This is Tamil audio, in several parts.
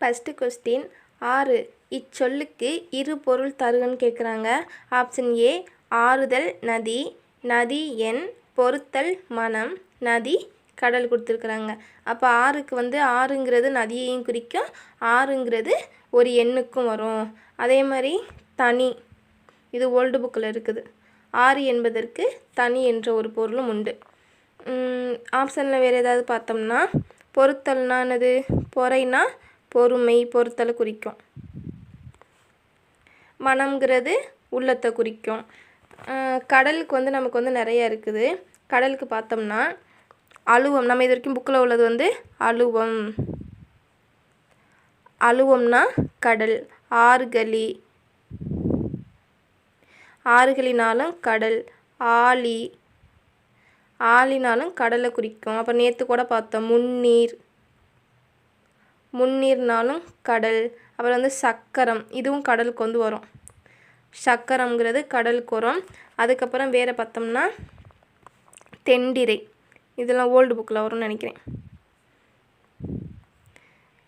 ஃபஸ்ட்டு கொஸ்டின் ஆறு. இச்சொல்லுக்கு இரு பொருள் தருகன்னு கேட்குறாங்க ஆப்ஷன் ஏ ஆறுதல் நதி. நதி எண். பொருத்தல் மனம். நதி கடல் கொடுத்துருக்குறாங்க. அப்போ ஆறுக்கு வந்து ஆறுங்கிறது நதியையும் குறிக்கும். ஆறுங்கிறது ஒரு எண்ணுக்கும் வரும். அதே மாதிரி தனி. இது ஓல்டு புக்கில் இருக்குது. ஆறு என்பதற்கு தனி என்ற ஒரு பொருளும் உண்டு. ஆப்ஷனில் வேறு ஏதாவது பார்த்தோம்னா பொறுத்தல்னா என்னது? பொறைனா பொறுமை பொறுத்தலை குறிக்கும். மனம்ங்கிறது உள்ளத்தை குறிக்கும். கடலுக்கு வந்து நமக்கு வந்து நிறைய இருக்குது. கடலுக்கு பார்த்தோம்னா அழுவம் நம்ம இது வரைக்கும் புக்கில் உள்ளது வந்து அழுவம். அழுவம்னா கடல் ஆறுகளி. ஆறுகளினாலும் கடல் ஆழி. ஆழினாலும் கடலை குறிக்கும். அப்புறம் நேற்று கூட பார்த்தோம் முன்னீர். முன்னீர்னாலும் கடல் அப்புறம் வந்து சக்கரம் இதுவும் கடலுக்கு வந்து வரும். சக்கரம்ங்கிறது கடலுக்கு வரும் அதுக்கப்புறம் வேறு பார்த்தோம்னா தெண்டிரை. இதெல்லாம் ஓல்டு புக்கில் வரும்னு நினைக்கிறேன்.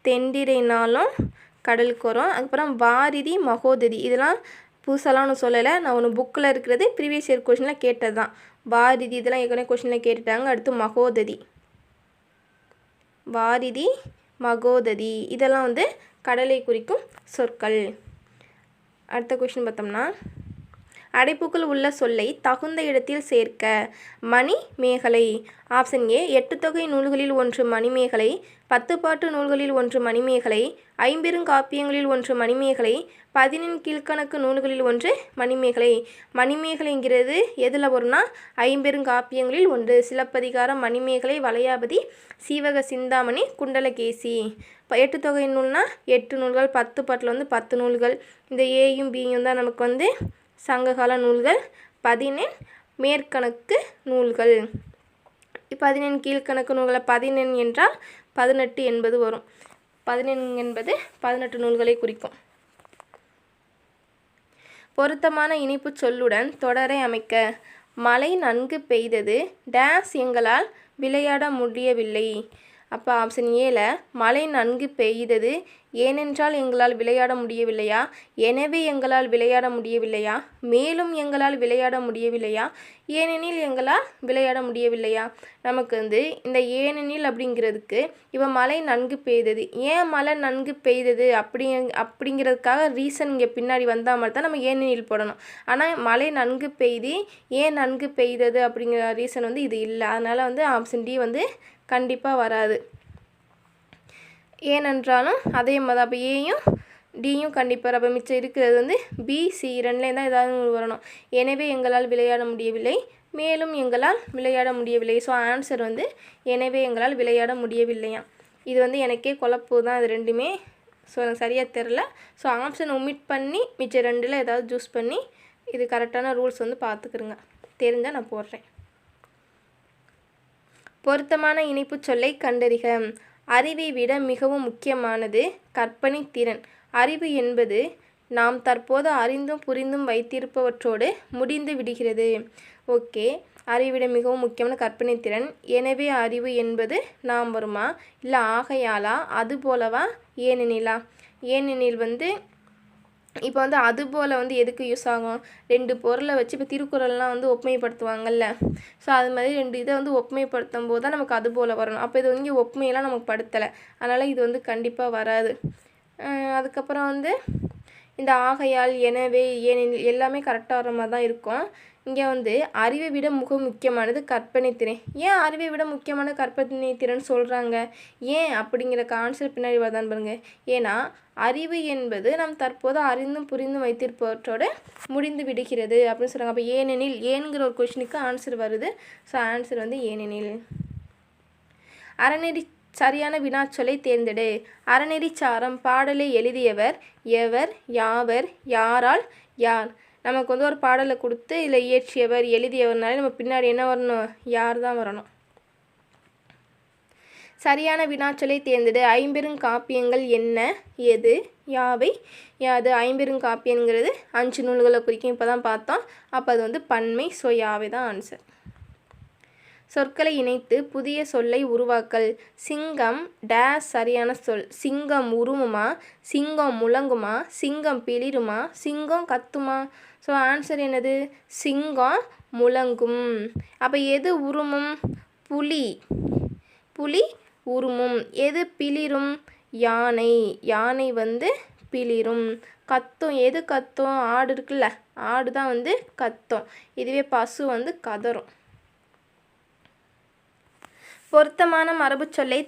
தெண்டிரைனாலும் கடலுக்கு வரும் அதுக்கப்புறம் வாரிதி மகோததி. இதெல்லாம் புதுசாலாம் ஒன்றும் சொல்லலை. நான் ஒன்று புக்கில் இருக்கிறது ப்ரீவியஸ் இயர் கொஷினில் கேட்டது தான் வாரிதி இதெல்லாம் ஏற்கனவே கொஷினில் கேட்டுட்டாங்க. அடுத்து மகோததி. வாரிதி மகோததி. இதெல்லாம் வந்து கடலை குறிக்கும் சொற்கள். அடுத்த கொஷின் பார்த்தோம்னா அடைப்புக்குள் உள்ள சொல்லை தகுந்த இடத்தில் சேர்க்க. மணி மேகலை. ஆப்ஷன் ஏ எட்டு தொகை நூல்களில் ஒன்று மணிமேகலை பத்து பாட்டு நூல்களில் ஒன்று மணிமேகலை ஐம்பெருங்காப்பியங்களில் ஒன்று மணிமேகலை பதினெண் கீழ்க்கணக்கு நூல்களில் ஒன்று மணிமேகலை மணிமேகலைங்கிறது எதில் வரும்னா ஐம்பெருங்காப்பியங்களில் ஒன்று. சிலப்பதிகாரம் மணிமேகலை வளையாபதி சீவக சிந்தாமணி குண்டலகேசி. இப்போ எட்டு தொகை நூல்னால் எட்டு நூல்கள் பத்து பாட்டில் வந்து பத்து நூல்கள். இந்த ஏயும் பியும் தான் நமக்கு வந்து சங்ககால நூல்கள் பதினெண் மேற்கணக்கு நூல்கள். பதினெண் கீழ்க்கணக்கு நூல்களை பதினெண் என்றால் பதினெட்டு என்பது வரும். பதினெண் என்பது பதினெட்டு நூல்களை குறிக்கும். பொருத்தமான இனிப்புச் சொல்லுடன் தொடரை அமைக்க. மழை நன்கு பெய்தது. டேஸ் எங்களால் விளையாட முடியவில்லை. அப்போ ஆப்ஷன் ஏல மழை நன்கு பெய்தது ஏனென்றால் எங்களால் விளையாட முடியவில்லையா? எனவே எங்களால் விளையாட முடியவில்லையா? மேலும் எங்களால் விளையாட முடியவில்லையா? ஏனெனில் எங்களால் விளையாட முடியவில்லையா? நமக்கு வந்து இந்த ஏனெனில் அப்படிங்கிறதுக்கு இப்போ மழை நன்கு பெய்தது. ஏன் மழை நன்கு பெய்தது அப்படி அப்படிங்கிறதுக்காக ரீசன் இங்கே பின்னாடி வந்தால் மட்டும் தான் நம்ம ஏனெனில் போடணும். ஆனால் மழை நன்கு பெய்து ஏன் நன்கு பெய்தது? அப்படிங்கிற ரீசன் வந்து இது இல்லை. அதனால் வந்து ஆப்ஷன் டி வந்து கண்டிப்பாக வராது. ஏனென்றாலும் அதே மாதிரி அப்போ ஏயும் டியும் கண்டிப்பாக அப்போ மிச்சம் இருக்கிறது வந்து பி சி ரெண்டுலேயும் தான் ஏதாவது வரணும். எனவே எங்களால் விளையாட முடியவில்லை. மேலும் எங்களால் விளையாட முடியவில்லை. ஸோ ஆன்சர் வந்து எனவே எங்களால் விளையாட முடியவில்லையா இது வந்து எனக்கே குழப்பு தான் இது ரெண்டுமே. ஸோ எனக்கு சரியாக தெரில ஸோ ஆப்ஷன் ஒமிட் பண்ணி மிச்சம் ரெண்டில் ஏதாவது சூஸ் பண்ணி இது கரெக்டான ரூல்ஸ் வந்து பார்த்துக்குருங்க. தெரிஞ்சால் நான் போடுறேன். பொருத்தமான இணைப்புச் சொல்லை கண்டறிக. அறிவை விட மிகவும் முக்கியமானது கற்பனை திறன். அறிவு என்பது நாம் தற்போது அறிந்தும் புரிந்தும் வைத்திருப்பவற்றோடு முடிந்து விடுகிறது. ஓகே அறிவிட மிகவும் முக்கியமான கற்பனை திறன். எனவே அறிவு என்பது நாம் வருமா? இல்லை ஆகையாலா அது போலவா? ஏனெனிலா. ஏனெனில் வந்து இப்போ வந்து அது போல் வந்து எதுக்கு யூஸ் ஆகும்? ரெண்டு பொருளை வச்சு இப்போ திருக்குறள்லாம் வந்து ஒப்புமைப்படுத்துவாங்கல்ல. ஸோ அது மாதிரி ரெண்டு இதை வந்து ஒப்புமைப்படுத்தும் போது தான் நமக்கு அது போல் வரணும். அப்போ இது வந்து ஒப்புமையெல்லாம் நமக்கு படுத்தலை. அதனால் இது வந்து கண்டிப்பாக வராது. அதுக்கப்புறம் வந்து இந்த ஆகையால் எனவே ஏனெனில் எல்லாமே கரெக்டாக வர மாதிரி தான் இருக்கும். இங்கே வந்து அறிவை விட மிக முக்கியமானது கற்பனை திறன் ஏன் அறிவை விட முக்கியமான கற்பனை திறன் சொல்கிறாங்க ஏன் அப்படிங்கிற கான்செப்ட் பின்னாடி வரதான் பாருங்கள் ஏன்னா அறிவு என்பது நாம் தற்போது அறிந்தும் புரிந்தும் வைத்திருப்பவற்றோடு முடிந்து விடுகிறது அப்படின்னு சொல்கிறாங்க அப்போ ஏனெனில் ஏன்கிற ஒரு கொஷினுக்கு ஆன்சர் வருது. ஸோ ஆன்சர் வந்து ஏனெனில். அறநெறி சரியான வினாச்சொலை தேர்ந்தெடு. அறநெறி சாரம் பாடலை எழுதியவர் எவர் யாவர் யாரால் யார்? நமக்கு வந்து ஒரு பாடலை கொடுத்து இல்லை இயற்றியவர் எழுதியவர்னாலே நம்ம பின்னாடி என்ன வரணும்? யார் தான் வரணும்? சரியான வினாச்சொலை தேர்ந்தெடு. ஐம்பெருங்காப்பியங்கள் என்ன? எது? யாவை? யாது ஐம்பெருங்காப்பியங்கிறது அஞ்சு நூல்களை குறிக்கும். இப்போ தான் பார்த்தோம். அப்போ அது வந்து பன்மை ஸோ யாவை தான் ஆன்சர் சொற்களை இணைத்து புதிய சொல்லை உருவாக்கல். சிங்கம் டேஸ் சரியான சொல். சிங்கம் உருமுமா சிங்கம் முழங்குமா? சிங்கம் பிளிருமா? சிங்கம் கத்துமா? ஸோ ஆன்சர் என்னது? சிங்கம் முழங்கும். அப்போ எது உருமும்? புலி. புலி உருமும். எது பிளிரும்? யானை. யானை வந்து பிளிரும். கத்தும். எது கத்தும்? ஆடு இருக்குல்ல ஆடு தான் வந்து கத்தும். இதுவே பசு வந்து கதறும் பொருத்தமான மரபுச்சொல்லை சொல்லை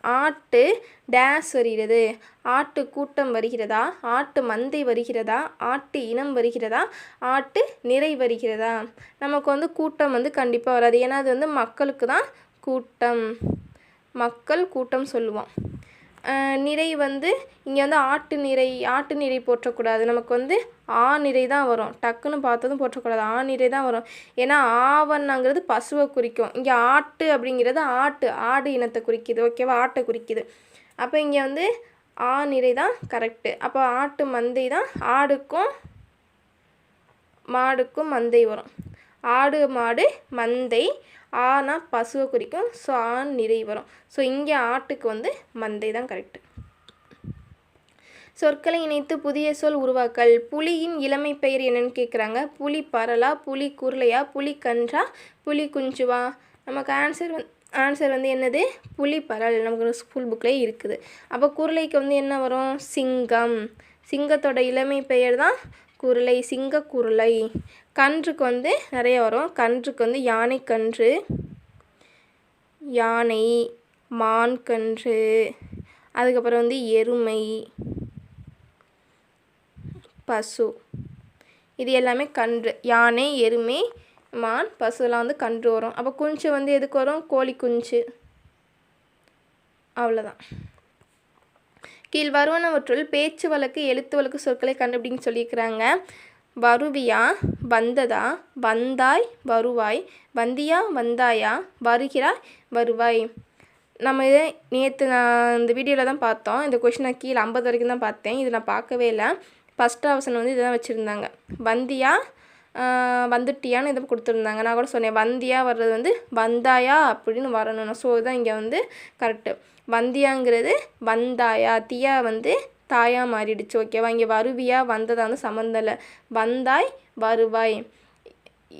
ஆட்டு டேஸ் வருகிறது. ஆட்டு கூட்டம் வருகிறதா? ஆட்டு மந்தை வருகிறதா? ஆட்டு இனம் வருகிறதா? ஆட்டு நிறை வருகிறதா? நமக்கு வந்து கூட்டம் வந்து கண்டிப்பாக வராது. ஏன்னா அது வந்து மக்களுக்கு தான் கூட்டம். மக்கள் கூட்டம் சொல்லுவோம் நிறை வந்து இங்கே வந்து ஆட்டு நிறை ஆட்டு நிறை போற்றக்கூடாது. நமக்கு வந்து ஆ நிறை தான் வரும். டக்குன்னு பார்த்ததும் போற்றக்கூடாது. ஆ நிறை தான் வரும். ஏன்னா ஆவண்ணங்கிறது பசுவை குறிக்கும். இங்கே ஆட்டு அப்படிங்கிறது ஆட்டு. ஆடு இனத்தை குறிக்குது. ஓகேவா? ஆட்டை குறிக்குது. அப்போ இங்கே வந்து ஆ நிறை தான் கரெக்டு அப்போ ஆட்டு மந்தை தான் ஆடுக்கும் மாடுக்கும் மந்தை வரும். ஆடு மாடு மந்தை ஆனா பசுவை குறிக்கும் ஸோ ஆண் நிறை வரும். ஸோ இங்கே ஆட்டுக்கு வந்து மந்தை தான் கரெக்டு சொற்களை இணைத்து புதிய சொல் உருவாக்கல். புலியின் இளமை பெயர் என்னன்னு கேட்குறாங்க புலி பரலா புலி குருளையா புலி கன்றா புலி குஞ்சுவா? நமக்கு ஆன்சர் வந்து ஆன்சர் வந்து என்னது? புலி பரல். நமக்கு ஸ்கூல் புக்லேயே இருக்குது. அப்போ குருளைக்கு வந்து என்ன வரும்? சிங்கம். சிங்கத்தோட இளமை பெயர் தான் குருளை சிங்க குருளை. கன்றுக்கு வந்து நிறைய வரும். கன்றுக்கு வந்து யானை கன்று யானை மான் கன்று அதுக்கப்புறம் வந்து எருமை பசு. இது எல்லாமே கன்று யானை எருமை மான் பசுலாம் வந்து கன்று வரும். அப்போ குஞ்சு வந்து எதுக்கு வரும்? கோழி குஞ்சு. அவ்வளோதான் கீழ் வருவனவற்றுள் பேச்சு வழக்கு எழுத்து வழக்கு சொற்களை கண்டுபிடிங்க சொல்லியிருக்கிறாங்க. வருவியா? வந்ததா? வந்தாய்? வருவாய்? வந்தியா? வந்தாயா? வருகிறாய்? வருவாய். நம்ம இதை நேற்று நான் இந்த வீடியோவில் தான் பார்த்தோம். இந்த கொஷினை கீழே ஐம்பது வரைக்கும் தான் பார்த்தேன். இது நான் பார்க்கவே இல்லை. ஃபஸ்ட் ஆப்ஷன் வந்து இதுதான் வச்சுருந்தாங்க. வந்தியா? வந்துட்டியான்னு இதை கொடுத்துருந்தாங்க. நான் கூட சொன்னேன் வந்தியா வர்றது வந்து வந்தாயா? அப்படின்னு வரணும் ஸோ இதுதான் இங்கே வந்து கரெக்டு வந்தியாங்கிறது வந்தாயா? தியா வந்து தாயாக மாறிடுச்சு. ஓகேவா? இங்கே வருவியா? வந்ததான்னு சம்மந்தம் இல்லை வந்தாய் வருவாய்.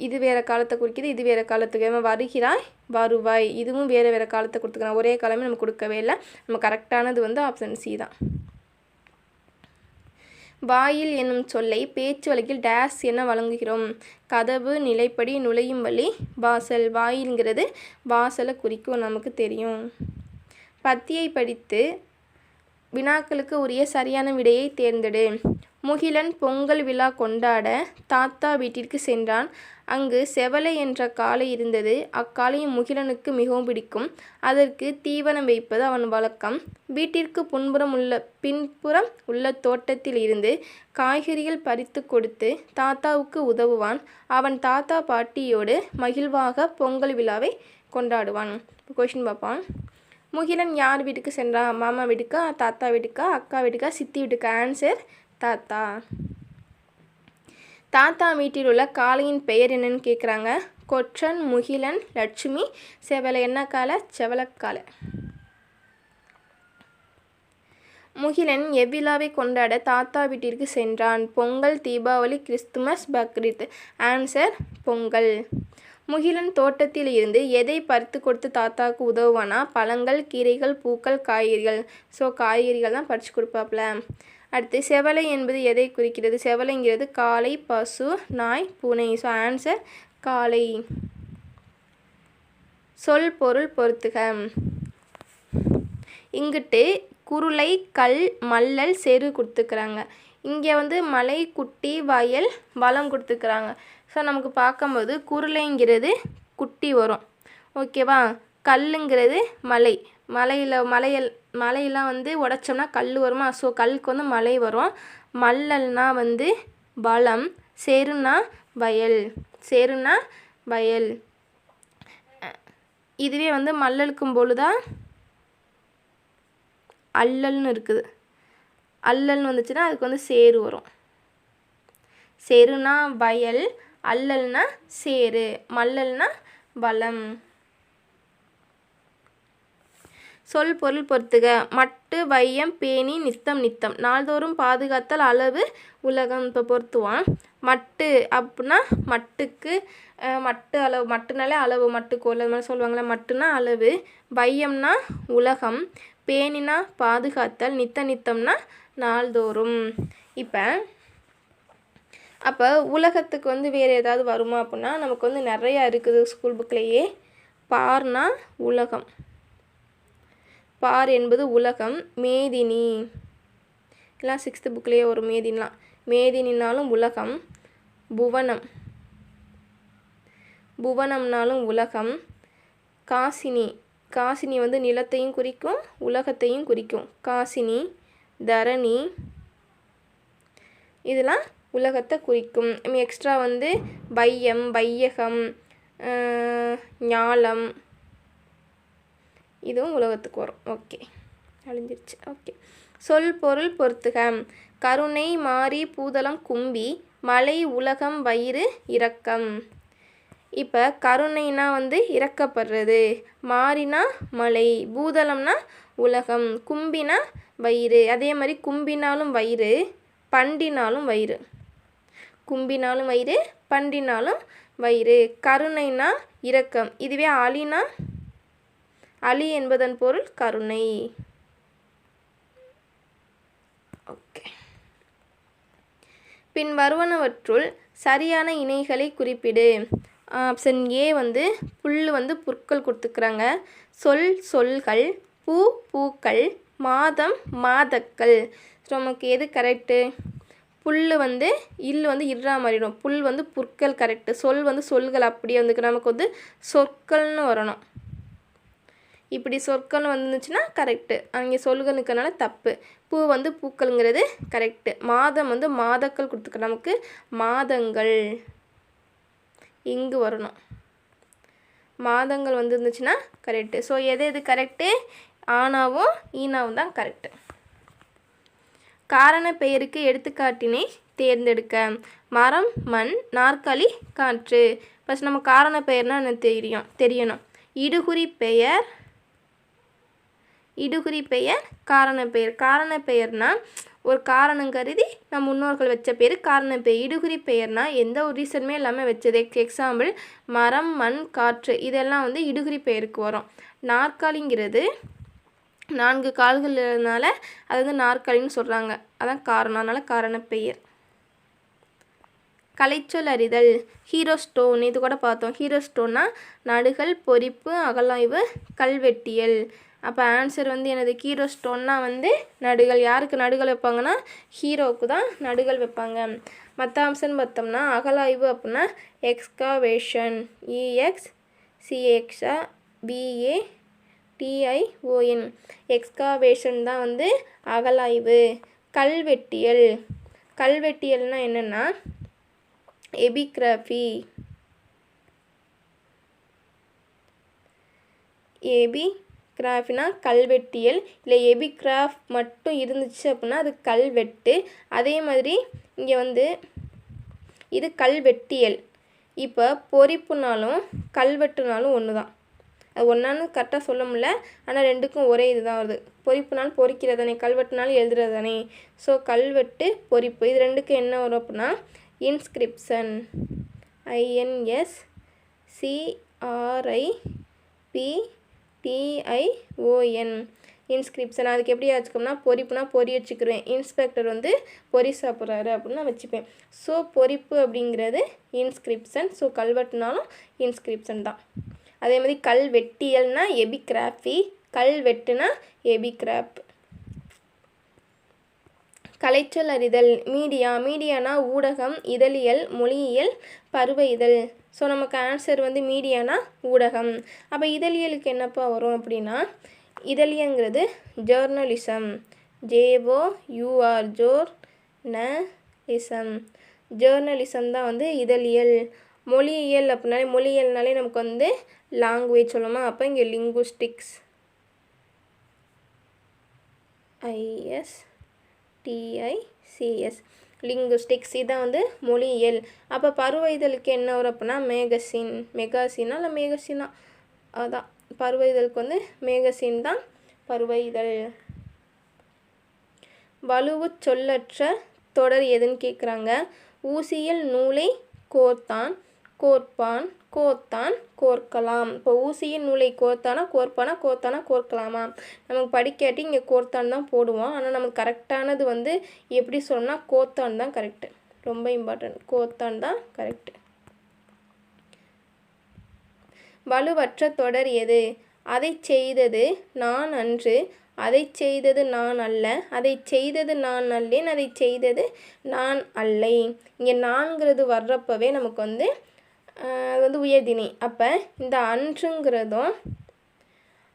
இது வேறு காலத்தை குறிக்கிது இது வேறு காலத்துக்கு. நம்ம வருகிறாய் வருவாய். இதுவும் வேறு வேறு காலத்தை கொடுத்துக்கலாம் ஒரே காலமே நம்ம கொடுக்கவே இல்லை. நம்ம கரெக்டானது வந்து ஆப்ஷன் சி தான். வாயில் என்னும் சொல்லை பேச்சு வழக்கில் டேஸ் என வழங்குகிறோம். கதவு நிலைப்படி நுழையும் வழி வாசல். வாயில்ங்கிறது வாசலை குறிக்கும் நமக்கு தெரியும். பத்தியை படித்து வினாக்களுக்கு உரிய சரியான விடையை தேர்ந்தெடு. முகிலன் பொங்கல் விழா கொண்டாட தாத்தா வீட்டிற்கு சென்றான். அங்கு செவலை என்ற காளை இருந்தது. அக்காளையும் முகிலனுக்கு மிகவும் பிடிக்கும். அதற்கு தீவனம் வைப்பது அவன் வழக்கம். வீட்டிற்கு புன்புறம் உள்ள பின்புறம் உள்ள தோட்டத்தில் இருந்து காய்கறிகள் பறித்து கொடுத்து தாத்தாவுக்கு உதவுவான். அவன் தாத்தா பாட்டியோடு மகிழ்வாக பொங்கல் விழாவை கொண்டாடுவான். கொஷின் பார்ப்பான் முகிலன் யார் வீட்டுக்கு சென்றான் மாமா வீட்டுக்கா? தாத்தா வீட்டுக்கா? அக்கா வீட்டுக்கா? சித்தி வீட்டுக்கா? ஆன்சர் தாத்தா. தாத்தா வீட்டில் உள்ள காளையின் பெயர் என்னன்னு கேட்குறாங்க கொற்றன் முகிலன் லட்சுமி செவலை என்ன காலை செவலக்காலை முகிலன் எவ்விழாவை கொண்டாட தாத்தா வீட்டிற்கு சென்றான். பொங்கல் தீபாவளி கிறிஸ்துமஸ் பக்ரீத். ஆன்சர் பொங்கல். முகிலன் தோட்டத்தில் இருந்து எதை பறித்து கொடுத்து தாத்தாவுக்கு உதவுவானா? பழங்கள் கீரைகள் பூக்கள் காய்கறிகள். ஸோ காய்கறிகள் தான் பறித்து கொடுப்பாப்புல அடுத்து செவலை என்பது எதை குறிக்கிறது? செவலைங்கிறது காளை பசு நாய் பூனை. ஸோ ஆன்சர் காளை சொல் பொருள் பொறுத்துக. இங்கிட்டு குருளை கல் மல்லல் செரு கொடுத்துக்கிறாங்க. இங்கே வந்து மலை குட்டி வயல் வளம் கொடுத்துக்கிறாங்க ஸோ நமக்கு பார்க்கும்போது குருளைங்கிறது குட்டி வரும். ஓகேவா கல்லுங்கிறது மலை. மலையில் மலையல் மலையெல்லாம் வந்து உடைச்சோம்னா கல் வருமா? ஸோ கல்லுக்கு வந்து மலை வரும். மல்லல்னா வந்து வளம். செருனா வயல். செருனா வயல். இதுவே வந்து மல்லலுக்கும் பொழுதா அல்லல்னு இருக்குது. அல்லல்னு வந்துச்சுன்னா அதுக்கு வந்து சேரு வரும். செருனா வயல் அல்லல்னா சேரு மல்லல்னா வளம். சொல் பொருள் பொறுத்துக. மட்டு வையம் பேணி நித்தம் நித்தம். நாள்தோறும் பாதுகாத்தல் அளவு உலகம் இப்போ பொருத்துவான். மட்டு அப்படின்னா மட்டுக்கு மட்டு அளவு மட்டுனாலே அளவு மட்டுக்கோள் அது மாதிரி சொல்லுவாங்களே மட்டுனா அளவு. வையம்னா உலகம். பேணினா பாதுகாத்தல் நித்த நித்தம்னா நாள்தோறும். இப்போ அப்போ உலகத்துக்கு வந்து வேறு ஏதாவது வருமா அப்படின்னா நமக்கு வந்து நிறையா இருக்குது ஸ்கூல் புக்லேயே பார்னா உலகம். பார் என்பது உலகம் மேதினி. எல்லாம் சிக்ஸ்த்து புக்லேயே ஒரு மேதினிலாம். மேதினினாலும் உலகம் புவனம். புவனம்னாலும் உலகம் காசினி. காசினி வந்து நிலத்தையும் குறிக்கும் உலகத்தையும் குறிக்கும். காசினி தரணி இதெல்லாம் உலகத்தை குறிக்கும். எக்ஸ்ட்ரா வந்து பையம் பையகம் ஞாலம் இதுவும் உலகத்துக்கு வரும். ஓகே அழிஞ்சிருச்சு. ஓகே சொல் பொருள் பொறுத்துக. கருணை மாரி பூதளம் கும்பி மலை உலகம் வயிறு இரக்கம். இப்போ கருணைனா வந்து இறக்கப்படுறது. மாறினா மலை பூதளம்னா உலகம் கும்பினா வயிறு. அதே மாதிரி கும்பினாலும் வயிறு பண்டினாலும் வயிறு. கும்பினாலும் வயிறு பண்டினாலும் வயிறு. கருணைனா இரக்கம். இதுவே அலினா அலி என்பதன் பொருள் கருணை. ஓகே. பின் வருவனவற்றுள் சரியான இணைகளை குறிப்பிடு. ஆப்ஷன் ஏ வந்து புல் வந்து புற்கள் கொடுத்துக்கிறாங்க. சொல் சொல்கள் பூ பூக்கள் மாதம் மாதக்கள். ஸோ நமக்கு எது கரெக்டு புல் வந்து இல் வந்து இர்ரா மாறிடும். புல் வந்து புற்கள் கரெக்டு சொல் வந்து சொல்கள் அப்படியே வந்து நமக்கு வந்து சொற்கள்னு வரணும். இப்படி சொற்கள் வந்துச்சுன்னா கரெக்டு அங்கே சொல்கள் இருக்கனால தப்பு. பூ வந்து பூக்கள்ங்கிறது கரெக்டு மாதம் வந்து மாதக்கள் கொடுத்துக்க நமக்கு மாதங்கள். இங்கு வரணும். மாதங்கள் வந்துருந்துச்சுன்னா கரெக்டு ஸோ எது எது கரெக்டு ஆனாவும் ஈனாவும் தான் கரெக்டு காரண பெயருக்கு எடுத்துக்காட்டினை தேர்ந்தெடுக்க. மரம் மண் நாற்காலி காற்று. ஃபஸ்ட் நம்ம காரண பெயர்னால் எனக்கு தெரியும்? தெரியணும். இடுகுறி பெயர் இடுகுறி பெயர் காரண பெயர். காரண பெயர்னால் ஒரு காரணம் கருதி நம் முன்னோர்கள் வச்ச பேர் காரணம் பெயர் இடுகுறி பெயர்னால் எந்த ஒரு ரீசனுமே இல்லாமல் வச்சது. எக்ஸாம்பிள் மரம் மண் காற்று இதெல்லாம் வந்து இடுகுறி பெயருக்கு வரும். நாற்காலிங்கிறது நான்கு கால்கள் இருந்தனால அது வந்து நாற்காலின்னு சொல்கிறாங்க அதான் காரணம். அதனால் காரண பெயர். கலைச்சொல் அறிதல் ஹீரோ ஸ்டோன் இது கூட பார்த்தோம். ஹீரோ ஸ்டோன்னா நடுகள் பொறிப்பு அகலாய்வு கல்வெட்டியல். அப்போ ஆன்சர் வந்து எனது ஹீரோ ஸ்டோன்னா வந்து நடுகள். யாருக்கு நடுகள் வைப்பாங்கன்னா ஹீரோவுக்கு தான் நடுகள் வைப்பாங்க. மற்ற ஆப்ஷன் பார்த்தோம்னா அகலாய்வு அப்படின்னா எக்ஸ்காவேஷன் இஎக்ஸ் சிஎக்ஸா பிஏ டிஐஓஎன் எக்ஸ்காவேஷன் தான் வந்து அகலாய்வு. கல்வெட்டியல். கல்வெட்டியல்னால் என்னென்னா எபிகிராஃபி ஏபி கிராஃபினா கல்வெட்டியல். இல்லை எபிகிராஃப் மட்டும் இருந்துச்சு அப்படின்னா அது கல்வெட்டு. அதே மாதிரி இங்கே வந்து இது கல்வெட்டியல். இப்போ பொறிப்புனாலும் கல்வெட்டுனாலும் ஒன்று தான் அது ஒன்றான்னு கரெக்டாக சொல்ல முடியல. ஆனால் ரெண்டுக்கும் ஒரே இதுதான் வருது. பொறிப்புனாலும் பொறிக்கிறது தானே கல்வெட்டுனாலும் எழுதுறது தானே ஸோ கல்வெட்டு பொறிப்பு இது ரெண்டுக்கும் என்ன வரும் அப்படின்னா inscription INS CRI P TION inscription அதுக்கு எப்படி வச்சுக்கோம்னா பொறிப்புனா பொறி வச்சுக்கிருவேன் இன்ஸ்பெக்டர் வந்து பொறி சாப்பிட்றாரு அப்படின்னு நான் வச்சுப்பேன். ஸோ பொறிப்பு அப்படிங்கிறது இன்ஸ்கிரிப்ஷன் ஸோ கல்வெட்டுனாலும் இன்ஸ்கிரிப்ஷன் தான். அதே மாதிரி கல்வெட்டியல்னா எபிகிராஃபி கல்வெட்டுனா எபிகிராப். கலைச்சல் அறிதல் மீடியா மீடியானா ஊடகம் இதழியல் மொழியியல் பருவ இதழ். ஸோ நமக்கு ஆன்சர் வந்து மீடியானா ஊடகம். அப்போ இதழியலுக்கு என்னப்பா வரும் அப்படின்னா இதழியங்கிறது journalism J O U R jour n ism journalism தான் வந்து இதழியல். மொழியியல் அப்படின்னாலே மொழியியல்னாலே நமக்கு வந்து லாங்குவேஜ் சொல்லுமா அப்போ இங்கே லிங்குஸ்டிக்ஸ் ஐஎஸ் டிஐசிஎஸ் லிங்குஸ்டிக்ஸ் இதான் வந்து மொழியியல். அப்போ பருவ இதழுக்கு என்ன வரும் அப்படின்னா மேகசின் மெகாசினா இல்லை மேகசினா? அதான் பருவ இதழுக்கு வந்து மேகசின் தான் பருவைதல் வலுவுச் சொல்லற்ற தொடர் எதுன்னு கேட்குறாங்க ஊசியல் நூலை கோர்த்தான் கோர்ப்பான் கோர்த்தான் கோர்க்கலாம். இப்போ ஊசியின் நூலை கோர்த்தானா கோர்ப்பானா? கோர்த்தானா கோர்க்கலாமா? நமக்கு படிக்காட்டி இங்கே கோர்த்தான் தான் போடுவோம். ஆனால் நமக்கு கரெக்டானது வந்து எப்படி சொல்லணும்னா கோர்த்தான் தான் கரெக்டு ரொம்ப இம்பார்ட்டன்ட் கோர்த்தான் தான் கரெக்டு வலுவற்ற தொடர் எது? அதை செய்தது நான் அன்று அதை செய்தது நான் அல்ல அதை செய்தது நான் அல்லேன் அதை செய்தது நான் அல்லை இங்கே நான்கிறது வர்றப்பவே நமக்கு வந்து அது வந்து உயர்திணை அப்போ இந்த அன்றுங்கிறதும்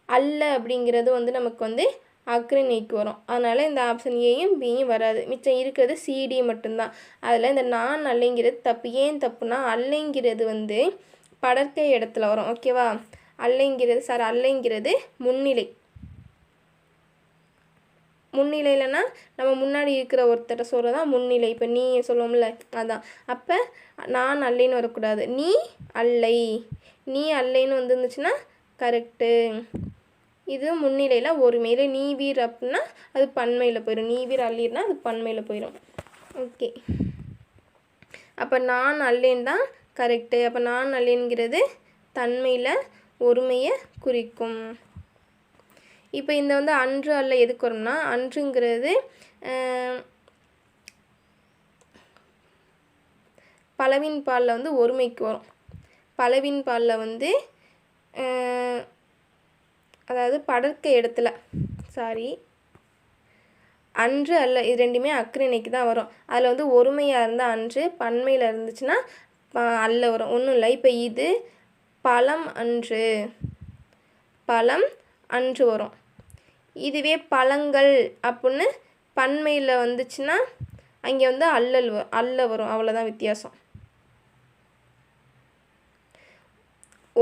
அல்ல அப்படிங்கிறது வந்து நமக்கு வந்து அக்ரிணைக்கு வரும். அதனால் இந்த ஆப்ஷன் ஏயும் பியும் வராது. மிச்சம் இருக்கிறது சிடி மட்டும்தான். அதில் இந்த நான் அல்லைங்கிறது தப்பு. ஏன் தப்புனா அல்லைங்கிறது வந்து படற்கை இடத்துல வரும். ஓகேவா அல்லைங்கிறது சார் அல்லைங்கிறது முன்னிலை. முன்னிலையிலனா நம்ம முன்னாடி இருக்கிற ஒருத்தரை சொல்கிறது தான் முன்னிலை. இப்போ நீ சொல்லுவோம்ல அதான். அப்போ நான் அல்லைன்னு வரக்கூடாது. நீ அல்லை. நீ அல்லைன்னு வந்துருந்துச்சுன்னா கரெக்டு இது முன்னிலையில் ஒரு மேலே நீ வீர் அப்படின்னா அது பன்மையில் போயிடும் நீ வீர் அல்லிர்னா அது பன்மையில் போயிடும் ஓகே. அப்போ நான் அல்லேன் தான் கரெக்டு அப்போ நான் அல்லேங்கிறது தன்மையில் ஒருமையை குறிக்கும். இப்போ இந்த வந்து அன்று அல்ல எதுக்கு வரும்னா அன்றுங்கிறது பலவின் பாலில் வந்து ஒருமைக்கு வரும். பலவின் பாலில் வந்து அதாவது படர்க்க இடத்துல சாரி அன்று அல்ல இது ரெண்டுமே அக்ரிணைக்கு தான் வரும். அதில் வந்து ஒருமையாக இருந்தால் அன்று பன்மையில் இருந்துச்சுன்னா அல்ல வரும். ஒன்றும் இல்லை. இப்போ இது பழம் அன்று பழம் அன்று வரும். இதுவே பழங்கள் அப்புடின்னு பன்மையில் வந்துச்சுன்னா அங்கே வந்து அல்லல் அல்ல வரும். அவ்வளோதான் வித்தியாசம்.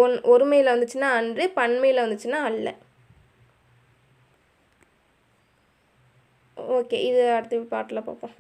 ஒன் ஒருமையில் வந்துச்சுன்னா அன்று பன்மையில் வந்துச்சுன்னா அல்ல. ஓகே இது அடுத்த பாட்டில் பார்ப்போம்